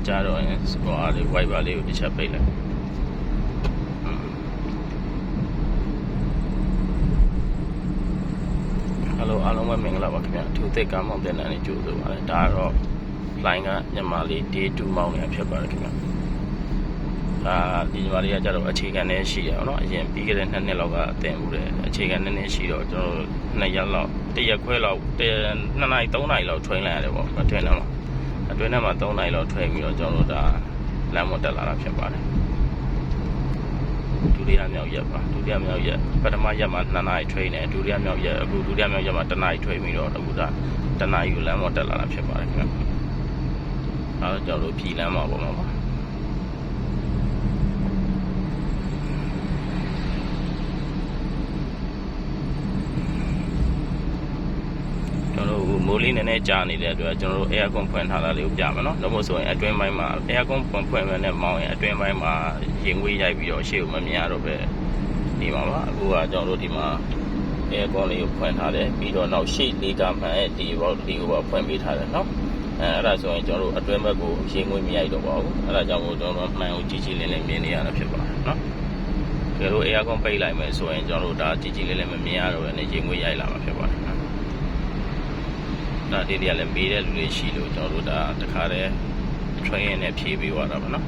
ကြီးမကြတော့ရင်စကွာလေးဝိုက်ပါလေးကိုတစ်ချက်ပိတ်လိုက်ဟယ်လိုအားလုံးပဲမင်္ဂလာပါခင်ဗျာအထူးသစ်ကားမောင်တင်တဲ့နေ့ကြိုဆိုပါရစေဒါကတော့ line ကမြန်မာလေး day 2မောင်နေဖြစ်ပါတယ်ခင်ဗျာဒါဒီညီမလေးကကြတော့အခြေခံနဲ့ရှိရအောင်เนาะအရင်ပြီးခဲ့တဲ့နှစ်နှစ်လောက်ကတင်မှုတယ်အခြေခံနဲ့နဲ့ရှိတော့ကျွန်တော်တို့နှစ်ရက်လောက်တစ်ရက်ခွဲလောက်တစ်ရက်နှစ်နာရီသုံးနာရီလောက် train လိုက်ရတယ်ပေါ့အတွင်းထဲမှာ အတွင်းထဲမှာ3နာရီလောက် train ပြီးတော့ကျွန်တော်တို့ဒါလမ်းမတက်လာတာဖြစ်ပါတယ်ဒုတိယမြောက်ရက်ပါဒုတိယမြောက်ရက်ပထမရက်မှာ2နာရီ train တယ်ဒုတိယမြောက်ရက်အခုဒုတိယမြောက်ရက်မှာ1နာရီ train ပြီးတော့အခုဒါ1နာရီကိုလမ်းမတက်လာတာဖြစ်ပါတယ်ခင်ဗျအဲတော့ကျွန်တော်တို့ပြည်လမ်းမှာပေါ့မှာပါ ကျွန်တော်တို့မိုးလေးနည်းနည်းကြာနေတဲ့အတွက်ကျွန်တော်တို့ aircon ဖွင့်ထားတာလေးကိုပြမယ်နော်။လို့မို့ဆိုရင်အတွင်းပိုင်းမှာ aircon ဖွင့်ဖွင့်မဲ့နဲ့မောင်းရင်အတွင်းပိုင်းမှာရင်ငွေးရိုက်ပြီးတော့ရှေ့ကိုမမြင်ရတော့ပဲဒီမှာပါအခုကကျွန်တော်တို့ဒီမှာ aircon လေးကိုဖွင့်ထားတယ်ပြီးတော့နောက်ရှေ့လေးကမှန်ရဲ့ဒီဘောဒီကိုပါဖွင့်ပေးထားတယ်နော်။အဲအဲ့ဒါဆိုရင်ကျွန်တော်တို့အတွင်းဘက်ကိုရင်ငွေးမရိုက်တော့ပါဘူး။အဲ့ဒါကြောင့်မို့ကျွန်တော်တို့မှန်ကိုကြည့်ကြည့်လင်းလင်းမြင်နေရတာဖြစ်ပါတယ်နော်။ကျွန်တော်တို့ aircon ပိတ်လိုက်မယ်ဆိုရင်ကျွန်တော်တို့ဒါကြည့်ကြည့်လင်းလင်းမမြင်ရတော့ဘဲနဲ့ရင်ငွေးရိုက်လာမှာဖြစ်ပါတယ်နော်။ ဒါဒီတွေကလည်းမေးတဲ့လူတွေရှိလို့ကျွန်တော်တို့ဒါတခါတည်း train နဲ့ဖြည့်ပေးသွားတာပါနော်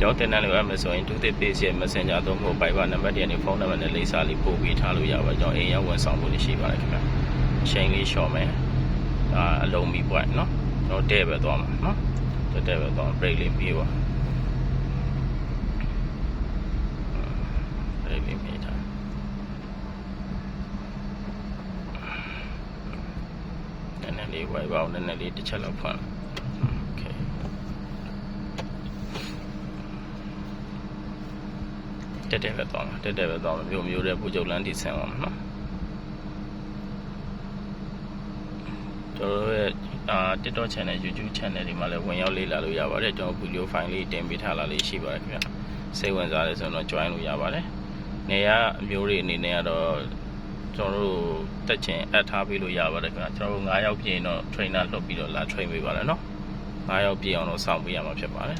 ကျောင်းတင်တဲ့လူအမဆိုရင်ဒုတိယ page ရဲ့ messenger သုံးဖို့ Viber နံပါတ်တွေနဲ့ဖုန်းနံပါတ်နဲ့လိပ်စာလေးပို့ပြီးထားလို့ရပါကျွန်တော်အိမ်ရောက်ဝန်ဆောင်ဖို့ရှိပါတယ်ခင်ဗျအချိန်လေးလျှော့မယ်ဒါအလုံးမီပွိုင်းနော်ကျွန်တော်တဲ့ပဲသွားမှာနော်တဲ့ပဲသွား break လေးပြေးပါ break လေးပြေးထား နည်းနည်း လေး Viber ကိုနည်းနည်းလေးတစ်ချက်လောက်ဖတ်တက်တက်ပဲသွားမှာတက်တက်ပဲသွားမှာမြို့မြို့တဲ့ပူကျုပ်လမ်းထိဆင်းသွားမှာနော်ကျွန်တော်ရဲ့အာ TikTok channel YouTube channel တွေမှာလည်းဝင်ရောက်လေ့လာလို့ရပါတယ်ကျွန်တော် video file လေးတင်ပေးထားလာလေးရှိပါတယ်ခင်ဗျစိတ်ဝင်စားတယ်ဆိုတော့ join လို့ရပါတယ်နေရမျိုးတွေအနေနဲ့ကတော့ ကျွန်တော်တို့တက်ချင်အပ်ထားပေးလို့ရပါတယ်ခင်ဗျာကျွန်တော်တို့9ယောက်ပြင်တော့ trainer လွတ်ပြီးတော့လာ train ပေးပါလေနော်9ယောက်ပြင်အောင်တော့စောင့်ပေးရမှာဖြစ်ပါတယ်